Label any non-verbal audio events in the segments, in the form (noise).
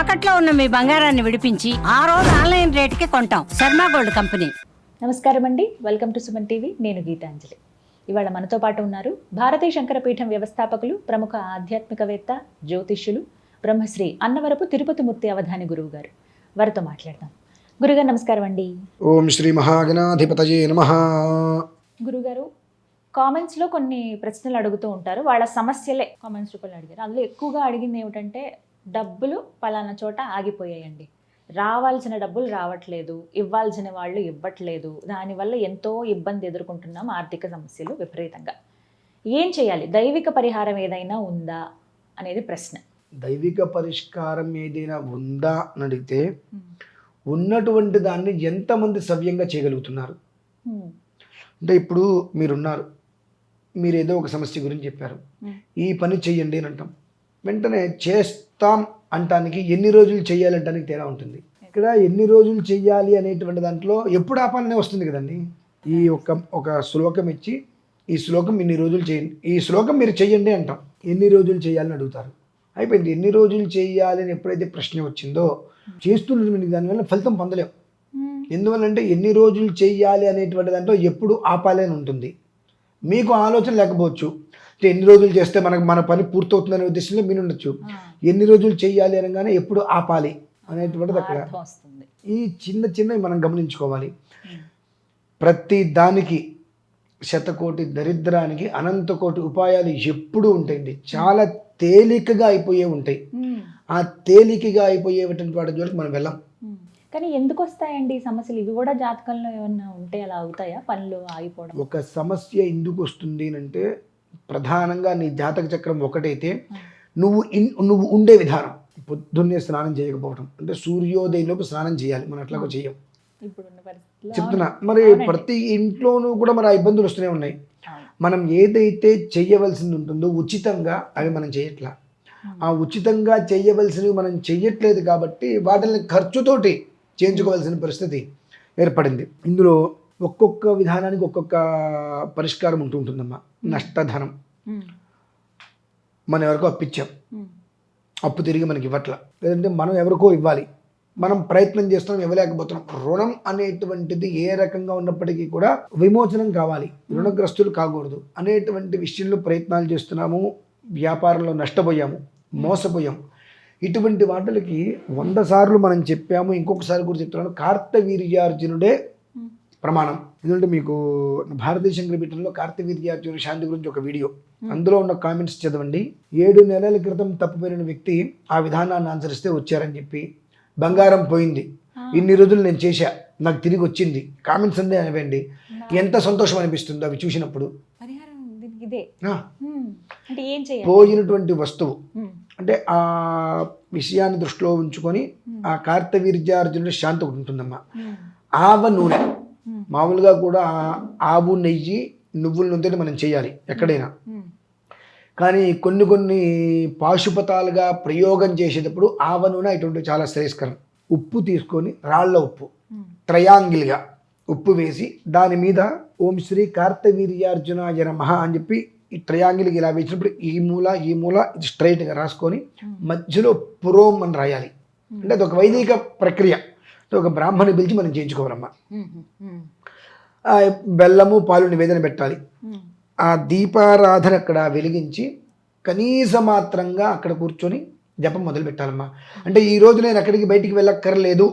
తాకట్లో ఉన్న మీ బంగారాన్ని విడిపించి ఆ రోజు ఆన్లైన్ రేటుకి కొంటాం. Sharma gold company. నమస్కారం అండి. Welcome to Suman TV. నేను గీతాంజలి. ఇవాళ మనతో పాటు ఉన్నారు భారతీయ శంకరపీఠం వ్యవస్థాపకులు ప్రముఖ ఆధ్యాత్మికవేత్త జ్యోతిష్యులు బ్రహ్మశ్రీ అన్నవరపు తిరుపతి మూర్తి అవధాని గురువు గారు వారితో మాట్లాడదాం. గురుగారు నమస్కారం అండి. ఓం శ్రీ మహాగణాధిపతయే నమ. గురుగారు కామెంట్స్లో కొన్ని ప్రశ్నలు అడుగుతూ ఉంటారు. వాళ్ళ సమస్యలే. కామెంట్స్ రూపంలో అడిగారు. అందులో ఎక్కువగా అడిగింది ఏమిటంటే డబ్బులు పలానా చోట ఆగిపోయాయండి. రావాల్సిన డబ్బులు రావట్లేదు ఇవ్వాల్సిన వాళ్ళు ఇవ్వట్లేదు. దానివల్ల ఎంతో ఇబ్బంది ఎదుర్కొంటున్నాం ఆర్థిక సమస్యలు విపరీతంగా. ఏం చేయాలి? దైవిక పరిహారం ఏదైనా ఉందా? అనేది ప్రశ్న. దైవిక పరిష్కారం ఏదైనా ఉందా అని అడిగితే ఉన్నటువంటి దాన్ని ఎంతమంది సవ్యంగా చేయగలుగుతున్నారు. అంటే ఇప్పుడు మీరున్నారు. మీరు ఏదో ఒక సమస్య గురించి చెప్పారు. ఈ పని చెయ్యండి అని అంటాం. వెంటనే చేస్తాం అంటానికి ఎన్ని రోజులు చేయాలంటానికి తేడా ఉంటుంది. ఇక్కడ ఎన్ని రోజులు చెయ్యాలి అనేటువంటి దాంట్లో ఎప్పుడు ఆపాలనే వస్తుంది కదండి. ఈ ఒక ఒక శ్లోకం ఇచ్చి ఈ శ్లోకం ఇన్ని రోజులు చేయండి ఈ శ్లోకం మీరు చెయ్యండి అంటాం. ఎన్ని రోజులు చేయాలని అడుగుతారు. అయిపోయింది. ఎన్ని రోజులు చేయాలి అని ఎప్పుడైతే ప్రశ్న వచ్చిందో చేస్తున్నటువంటి దానివల్ల ఫలితం పొందలేం. ఎందువల్లంటే ఎన్ని రోజులు చేయాలి అనేటువంటి దాంట్లో ఎప్పుడు ఆపాలి అని ఉంటుంది. మీకు ఆలోచన లేకపోవచ్చు. ఎన్ని రోజులు చేస్తే మనకు మన పని పూర్తవుతుందనే ఉద్దేశంలో మీరు ఉండొచ్చు. ఎన్ని రోజులు చేయాలి అనగానే ఎప్పుడు ఆపాలి అనేటువంటిది అక్కడ. ఈ చిన్న చిన్నవి మనం గమనించుకోవాలి. ప్రతి దానికి శతకోటి దరిద్రానికి అనంతకోటి ఉపాయాలు ఎప్పుడూ ఉంటాయండి. చాలా తేలికగా అయిపోయే ఉంటాయి. ఆ తేలికగా అయిపోయేటువంటి వాటి జోలికి మనం వెళ్ళాం. కానీ ఎందుకు వస్తాయండి ఈ సమస్యలు? ఇవి కూడా జాతకంలో ఏమన్నా ఉంటే అలా అవుతాయా? పనులు ఆగిపోవడం? ఒక సమస్య ఎందుకు వస్తుంది అని అంటే ప్రధానంగా నీ జాతక చక్రం ఒకటైతే నువ్వు ఇన్ నువ్వు ఉండే విధానం. పొద్దున్నే స్నానం చేయకపోవడం అంటే సూర్యోదయంలోపు స్నానం చేయాలి. మనం అట్లాగో చేయం చెప్తున్నా. మరి. ప్రతి ఇంట్లోనూ కూడా మరి ఆ ఇబ్బందులు వస్తూనే ఉన్నాయి. మనం ఏదైతే చేయవలసింది ఉంటుందో ఉచితంగా అవి మనం చేయట్లా. ఆ ఉచితంగా చేయవలసినవి మనం చెయ్యట్లేదు కాబట్టి వాటిని ఖర్చుతోటి చేయించుకోవాల్సిన పరిస్థితి ఏర్పడింది. ఇందులో ఒక్కొక్క విధానానికి ఒక్కొక్క పరిష్కారం ఉంటూ ఉంటుందమ్మా. నష్టధనం. మనం ఎవరికో అప్పిచ్చాం. హ్మ్. అప్పు తిరిగి మనకి ఇవ్వట్ల. లేదంటే మనం ఎవరికో ఇవ్వాలి. మనం ప్రయత్నం చేస్తున్నాం ఇవ్వలేకపోతున్నాం. రుణం అనేటువంటిది ఏ రకంగా ఉన్నప్పటికీ కూడా విమోచనం కావాలి. రుణగ్రస్తులు కాకూడదు. అనేటువంటి విషయంలో ప్రయత్నాలు చేస్తున్నాము. వ్యాపారంలో నష్టపోయాము. మోసపోయాం. ఇటువంటి వాటికి వంద సార్లు మనం చెప్పాము. ఇంకొకసారి కూడా చెప్తున్నాను. కార్తవీర్యార్జునుడే. ప్రమాణం. ఎందుకంటే మీకు భారతీయ శంకరపీఠంలో కార్తవీర్యార్జున శాంతి గురించి ఒక వీడియో. అందులో ఉన్న కామెంట్స్ చదవండి. ఏడు నెలల క్రితం తప్పుపోయిన వ్యక్తి ఆ విధానాన్ని అనుసరిస్తే వచ్చారని చెప్పి బంగారం పోయింది. ఇన్ని రోజులు నేను చేశా. నాకు తిరిగి వచ్చింది. కామెంట్స్ అందే అనివ్వండి ఎంత సంతోషం అనిపిస్తుందో అవి చూసినప్పుడు. పోయినటువంటి వస్తువు. అంటే ఆ విషయాన్ని దృష్టిలో ఉంచుకొని ఆ కార్తవీర్యార్జునుడి శాంతి ఒకటి ఉంటుందమ్మా. ఆవ నూనె. మామూలుగా కూడా ఆవు నెయ్యి నువ్వుల నూనెతో మనం చేయాలి ఎక్కడైనా. కానీ కానీ కొన్ని కొన్ని పాశుపతాలుగా ప్రయోగం చేసేటప్పుడు ఆవ నూనె ఇటువంటి చాలా శ్రేయస్కరం. ఉప్పు తీసుకొని రాళ్ళ ఉప్పు హ్మ్. ట్రయాంగిల్గా ఉప్పు వేసి దాని మీద ఓం శ్రీ కార్తవీర్యార్జునాయ నమః అని చెప్పి ఈ ట్రయాంగిల్కి ఇలా వేసినప్పుడు ఈ మూల ఈ మూల ఇది స్ట్రైట్గా రాసుకొని మధ్యలో పురోం అని రాయాలి అంటే అది ఒక వైదిక ప్రక్రియ. ఒక బ్రాహ్మణి పిలిచి మనం చేయించుకోవాలమ్మా. బెల్లము పాలు నివేదన పెట్టాలి. ఆ దీపారాధన అక్కడ వెలిగించి కనీస మాత్రంగా అక్కడ కూర్చొని జపం మొదలు పెట్టాలమ్మా. అంటే ఈ రోజు నేను అక్కడికి బయటికి వెళ్ళక్కర్లేదు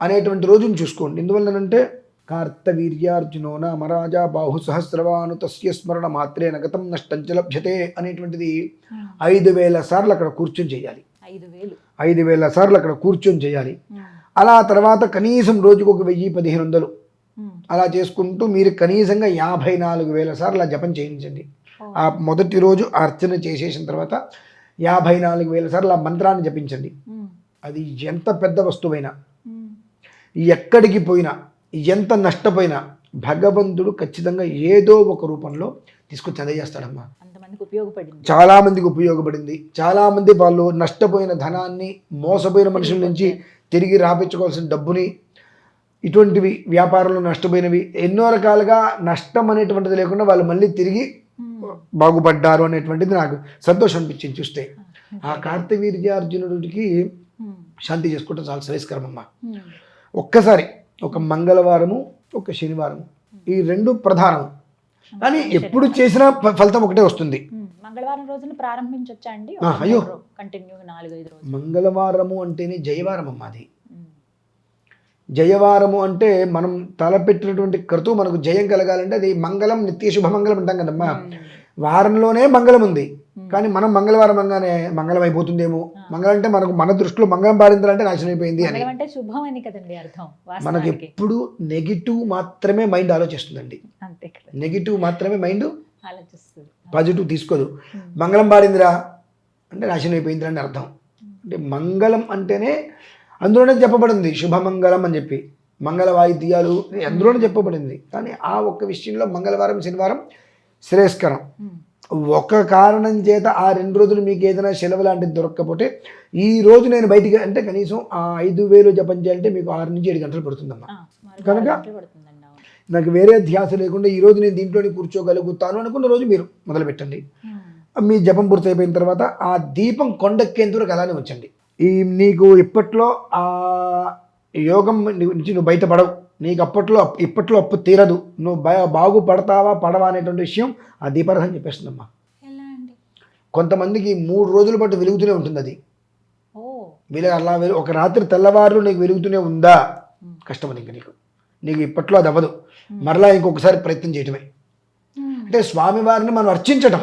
అనేటువంటి రోజుని చూసుకోండి. ఎందువల్లనంటే కార్తవీర్యార్జునో నామరాజా బాహు సహస్రవాను తస్య స్మరణ మాత్రే నగతం నష్టం లభ్యతే అనేటువంటిది. ఐదు వేల సార్లు అక్కడ కూర్చొని చేయాలి. ఐదు వేలు. ఐదు వేల సార్లు అక్కడ కూర్చొని చేయాలి. అలా తర్వాత కనీసం రోజుకు ఒక వెయ్యి పదిహేను వందలు. అలా చేసుకుంటూ మీరు కనీసంగా యాభై నాలుగు వేల సార్లు ఆ జపం చేయించండి. ఆ మొదటి రోజు అర్చన చేసేసిన తర్వాత యాభై నాలుగు వేల సార్లు ఆ మంత్రాన్ని జపించండి. అది ఎంత పెద్ద వస్తువైనా. ఎక్కడికి పోయినా ఎంత నష్టపోయినా భగవంతుడు ఖచ్చితంగా ఏదో ఒక రూపంలో తీసుకొచ్చి అందజేస్తాడమ్మా ఉపయోగపడింది చాలా మందికి ఉపయోగపడింది చాలా మంది వాళ్ళు నష్టపోయిన ధనాన్ని మోసపోయిన మనుషుల నుంచి తిరిగి రాపించుకోవాల్సిన డబ్బుని ఇటువంటివి వ్యాపారంలో నష్టపోయినవి ఎన్నో రకాలుగా నష్టం అనేటువంటిది లేకుండా వాళ్ళు మళ్ళీ తిరిగి. బాగుపడ్డారు అనేటువంటిది నాకు సంతోషం అనిపించింది చూస్తే. ఆ కార్తవీర్యార్జునుడికి శాంతి చేసుకోవటం చాలా శ్రేయస్కరం అమ్మ ఒక్కసారి ఒక మంగళవారము ఒక శనివారం ఈ రెండు ప్రధానం కానీ ఎప్పుడు చేసినా ఫలితం ఒకటే వస్తుంది. మంగళవారం రోజున ప్రారంభించొచ్చా అండి? అయ్యో. కంటిన్యూ రోజులు. మంగళవారము అంటేనే జయవారం అమ్మ అది జయవారము అంటే మనం తలపెట్టినటువంటి క్రతువు మనకు జయం కలగాలంటే అది మంగళం నిత్య శుభమంగళం అంటాం కదమ్మా. వారంలోనే మంగళం ఉంది. కానీ మనం మంగళవారం అనగానే మంగళం అయిపోతుందేమో. మంగళం అంటే మనకు మన దృష్టిలో మంగళం పాడించాలంటే నాశనం అయిపోయింది అని. అంటే శుభం అని కదండి అర్థం మనకి ఎప్పుడు నెగిటివ్ మాత్రమే మైండ్ ఆలోచిస్తుందండి. నెగిటివ్ మాత్రమే మైండ్ ఆలోచిస్తుంది. పాజిటివ్ తీసుకోదు. మంగళం పాడిందిరా అంటే నాశనం అయిపోయిందిరా అని అర్థం. అంటే మంగళం అంటేనే అందులోనే చెప్పబడింది శుభమంగళం అని చెప్పి. మంగళ వాయిద్యాలు అందులోనే చెప్పబడింది. కానీ ఆ ఒక్క విషయంలో మంగళవారం శనివారం శ్రేయస్కరం. ఒక కారణం చేత ఆ రెండు రోజులు మీకు ఏదైనా సెలవు లాంటిది దొరకకపోతే ఈ రోజు నేను బయటికి అంటే కనీసం ఆ ఐదు వేలు జపం చేయాలంటే మీకు ఆరు నుంచి ఏడు గంటలు పడుతుందమ్మా. కనుక? నాకు వేరే ధ్యాస లేకుండా ఈ రోజు నేను దీంట్లోనే కూర్చోగలుగుతాను అనుకున్న రోజు మీరు మొదలు పెట్టండి. మీ జపం పూర్తి అయిపోయిన తర్వాత ఆ దీపం కొండెక్కేంత వరకు అలానే ఉంచండి. ఈ నీకు ఇప్పట్లో ఆ యోగం నుంచి నువ్వు బయటపడవు. నీకు అప్పట్లో అప్- ఇప్పట్లో అప్పు తీరదు. నువ్వు బా- బాగుపడతావా పడవా అనేటువంటి విషయం ఆ దీపారాధన చెప్పేస్తుందమ్మా. కొంతమందికి మూడు రోజుల పాటు వెలుగుతూనే ఉంటుంది అది వెలుగు అలా ఒక రాత్రి తెల్లవారులు నీకు వెలుగుతూనే ఉందా? కష్టం అది ఇంక నీకు. నీకు ఇప్పట్లో అది అవ్వదు. మరలా ఇంకొకసారి ప్రయత్నం చేయటమే. అంటే స్వామివారిని మనం అర్చించటం.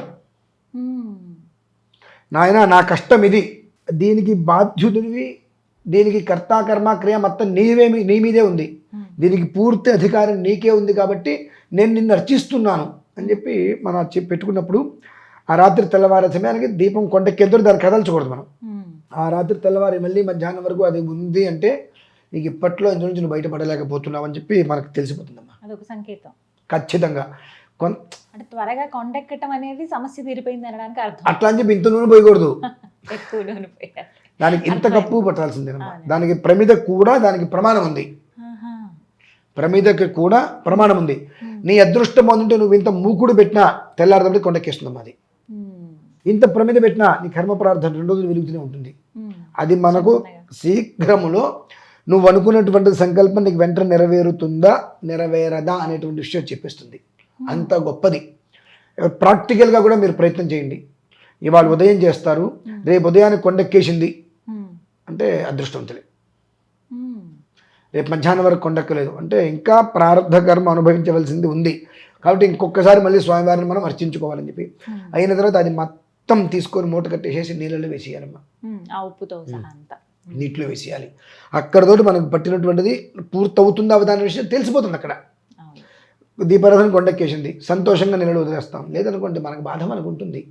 నాయన నా కష్టం ఇది. దీనికి బాధ్యుడివి దీనికి కర్త కర్మ క్రియ మొత్తం నీవేమి నీ మీదే ఉంది. దీనికి పూర్తి అధికారం నీకే ఉంది కాబట్టి నేను నిన్ను అర్చిస్తున్నాను అని చెప్పి మనం పెట్టుకున్నప్పుడు ఆ రాత్రి తెల్లవారే సమయానికి దీపం కొండకెదురు దాన్ని కదల్చకూడదు మనం. ఆ రాత్రి తెల్లవారి మళ్ళీ మధ్యాహ్నం వరకు అది ఉంది అంటే నీకు ఇప్పట్లో ఇందు నుంచి నువ్వు బయటపడలేకపోతున్నావు అని చెప్పి మనకు తెలిసిపోతుందమ్మా. అదొక సంకేతం. ఖచ్చితంగా. అంటే త్వరగా కొండెక్కటం అనేది సమస్య తీరిపోయింది అనడానికి అర్థం. అట్లా అని చెప్పి ఇంత నూనె పోయకూడదు. (laughs) ఎక్కువ నూనె పోయాలి. దానికి ఇంత కప్పు పట్టాల్సిందేనమ్మా. దానికి ప్రమిద కూడా దానికి ప్రమాణం ఉంది. ప్రమిదకి కూడా ప్రమాణం ఉంది. నీ అదృష్టం బాగుంటే నువ్వు ఇంత మూకుడు పెట్టినా తెల్లారదప్పుడు కొండెక్కేస్తుందమ్మా అది ఇంత ప్రమిద పెట్టినా నీ కర్మ ప్రార్థన రెండు రోజులు వెలుగుతూనే ఉంటుంది. అది మనకు శీఘ్రములో నువ్వు అనుకున్నటువంటి సంకల్పం నీకు వెంటనే నెరవేరుతుందా నెరవేరదా అనేటువంటి విషయం చెప్పేస్తుంది. అంత గొప్పది. ప్రాక్టికల్గా కూడా మీరు ప్రయత్నం చేయండి. ఇవాళ ఉదయం చేస్తారు రేపు ఉదయానికి కొండెక్కేసింది. అంటే అదృష్టవంతులే. రేపు మధ్యాహ్నం వరకు కొండెక్కలేదు. అంటే ఇంకా ప్రారంధ కర్మ అనుభవించవలసింది ఉంది. కాబట్టి ఇంకొకసారి మళ్ళీ స్వామివారిని మనం అర్చించుకోవాలని చెప్పి. Hmm. అయిన తర్వాత అది మొత్తం తీసుకొని మూట కట్టేసేసి నీళ్ళలో వేసేయాలమ్మా. సహా అంతా. నీటిలో వేసేయాలి. అక్కడతోటి మనకు పట్టినటువంటిది పూర్తవుతుందా అవదా అనే విషయం తెలిసిపోతుంది అక్కడ. దీపారాధన కొండెక్కేసింది. సంతోషంగా నీళ్ళు వదిలేస్తాం. లేదనుకోండి మనకు బాధ మనకు ఉంటుంది.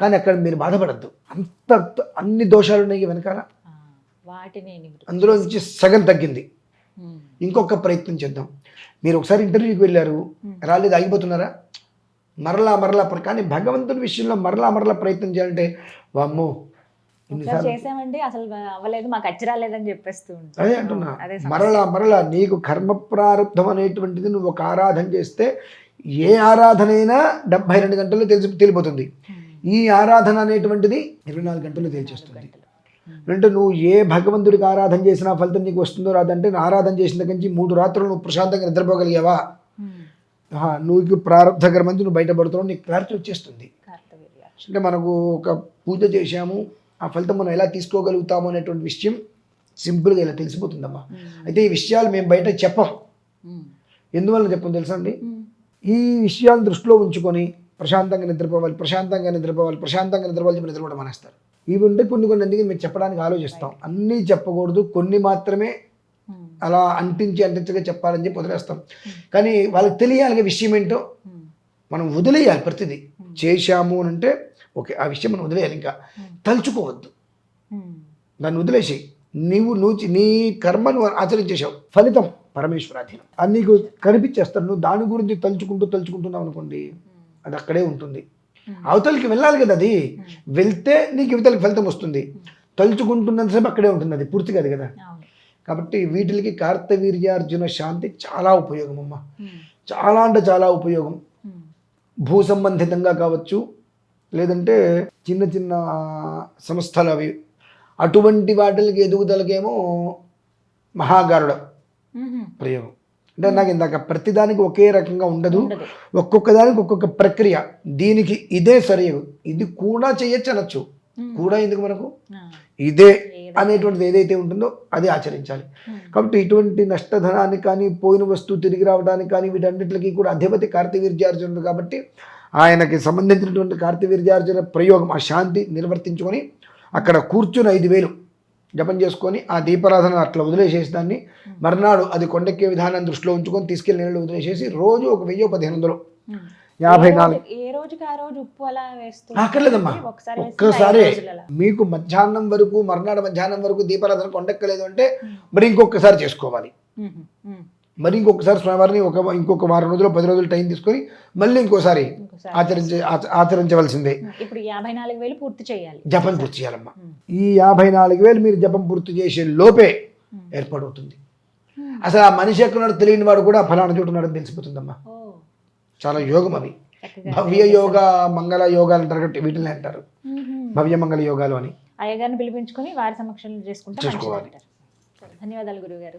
కానీ అక్కడ మీరు బాధపడద్దు. అంత అన్ని దోషాలు ఉన్నాయి వెనకాల అందులో నుంచి సగం తగ్గింది. ఇంకొక ప్రయత్నం చేద్దాం. మీరు ఒకసారి ఇంటర్వ్యూకి వెళ్ళారు. రాలేదు ఆగిపోతున్నారా? మరలా మరలా కానీ భగవంతుడి విషయంలో మరలా మరలా ప్రయత్నం చేయాలంటే వామ్మో చేసామండి అసలు అవ్వలేదు మాకు చెప్పేస్తూ అదే అంటున్నా. మరలా మరలా నీకు కర్మ ప్రారంధం అనేటువంటిది నువ్వు ఒక ఆరాధన చేస్తే ఏ ఆరాధన అయినా డెబ్బై రెండు గంటల్లో తెలిసి తెలిపోతుంది. ఈ ఆరాధన అనేటువంటిది ఇరవై నాలుగు గంటల్లో తెలిచేస్తుంది. అంటే నువ్వు ఏ భగవంతుడికి ఆరాధన చేసినా ఫలితం నీకు వస్తుందో రాదంటే నువ్వు ఆరాధన చేసిన దగ్గర నుంచి మూడు రాత్రులు నువ్వు ప్రశాంతంగా నిద్రపోగలిగావా? నువ్వు ప్రారంభ కర్మ నుంచి నువ్వు బయటపడుతున్నావు నీకు క్లారిటీ వచ్చేస్తుంది. అంటే మనకు ఒక పూజ చేశాము ఆ ఫలితం మనం ఎలా తీసుకోగలుగుతాము అనేటువంటి విషయం సింపుల్గా ఇలా తెలిసిపోతుందమ్మా. అయితే ఈ విషయాలు మేము బయట చెప్పం. ఎందువల్ల చెప్పం తెలుసా అండి? ఈ విషయాలు దృష్టిలో ఉంచుకొని ప్రశాంతంగా నిద్రపోవాలి ప్రశాంతంగా నిద్రపోవాలి ప్రశాంతంగా నిద్రపోవాలి చెప్పి నిద్రపోవడం మానేస్తారు. ఇవి ఉంటే కొన్ని కొన్ని అందుకే మేము చెప్పడానికి ఆలోచిస్తాం. అన్నీ చెప్పకూడదు. కొన్ని మాత్రమే ఉమ్, అలా అంటించి అంటించగా చెప్పాలని చెప్పి వదిలేస్తాం. కానీ వాళ్ళకి తెలియాలి విషయం ఏంటో ఉమ్, మనం వదిలేయాలి ప్రతిదీ. చేశాము అని అంటే ఓకే ఆ విషయం మనం వదిలేయాలి ఇంకా. తలుచుకోవద్దు. దాన్ని వదిలేసి నీవు నువ్వు చే- నీ కర్మ నువ్వు ఆచరించేశావు. ఫలితం పరమేశ్వరాధీనం. అది నీకు కనిపించేస్తాను. నువ్వు దాని గురించి తలుచుకుంటూ తలుచుకుంటున్నావు అనుకోండి అది అక్కడే ఉంటుంది. అవతలికి వెళ్ళాలి కదా అది. వెళ్తే నీకు యువతలకి ఫలితం వస్తుంది. తలుచుకుంటున్నంతసేపు అక్కడే ఉంటుంది అది పూర్తిగా అది కదా. అవును. కాబట్టి వీటికి కార్తవీర్యార్జున శాంతి చాలా ఉపయోగం అమ్మ. చాలా అంటే చాలా ఉపయోగం. భూ సంబంధితంగా కావచ్చు లేదంటే చిన్న చిన్న సంస్థలు అవి. అటువంటి వాటికి ఎదుగుదలకేమో మహాగారుడ. ప్రయోగం. అంటే నాకు ఇందాక ప్రతిదానికి ఒకే రకంగా ఉండదు. ఒక్కొక్క దానికి ఒక్కొక్క ప్రక్రియ. దీనికి ఇదే సరియు ఇది కూడా చేయొచ్చు అనొచ్చు. కూడా ఎందుకు మనకు. ఇదే అనేటువంటిది ఏదైతే ఉంటుందో అది ఆచరించాలి. కాబట్టి ఇటువంటి నష్టధనానికి కానీ పోయిన వస్తువు తిరిగి రావడానికి కానీ వీటన్నిటికీ కూడా అధిపతి కార్తవీర్యార్జునుడు కాబట్టి ఆయనకి సంబంధించినటువంటి కార్తవీర్యార్జున ప్రయోగం ఆ శాంతి నిర్వర్తించుకొని అక్కడ కూర్చుని ఐదు వేలు. జపం చేసుకొని ఆ దీపారాధన అట్లా వదిలేసేసి దాన్ని మర్నాడు అది కొండెక్కే విధానాన్ని దృష్టిలో ఉంచుకొని తీసుకెళ్ళి నీళ్ళు వదిలేసేసి రోజు ఒక వెయ్యి పదిహేను వందలు. యాభై నాలుగు. ఏ రోజుకి ఆ రోజు ఉప్పు అలా వేస్తూ అక్కర్లేదమ్మా. ఒక్కసారి. మీకు మధ్యాహ్నం వరకు మర్నాడు మధ్యాహ్నం వరకు దీపారాధన కొండెక్కలేదు అంటే మరి ఇంకొకసారి చేసుకోవాలి. మరి ఇంకొకసారి స్వామివారిని ఒక ఇంకొక వారం రోజులు పది రోజులు టైం తీసుకొని మళ్ళీ ఇంకోసారి ఆచరించే ఆచ- ఆచరించవలసిందే. ఇప్పుడు యాభై నాలుగు వేలు పూర్తి చేయాలి. జపం పూర్తి చేయాలమ్మా. ఈ యాభై నాలుగు వేలు మీరు జపం పూర్తి చేసే లోపే ఏర్పడవుతుంది. అసలు ఆ మనిషి ఎక్కడున్నాడో తెలియని వాడు కూడా ఫలానా చోటు ఉన్నాడని తెలిసిపోతుందమ్మా. చాలా యోగం అవి. భవ్య యోగ మంగళ యోగాలు అంటారు కాబట్టి వీటిని అంటారు. భవ్య మంగళ యోగాలు అని. అయ్యగారిని పిలిపించుకొని వారి సమక్షంలో చేసుకుంటే. ధన్యవాదాలు గురువు గారు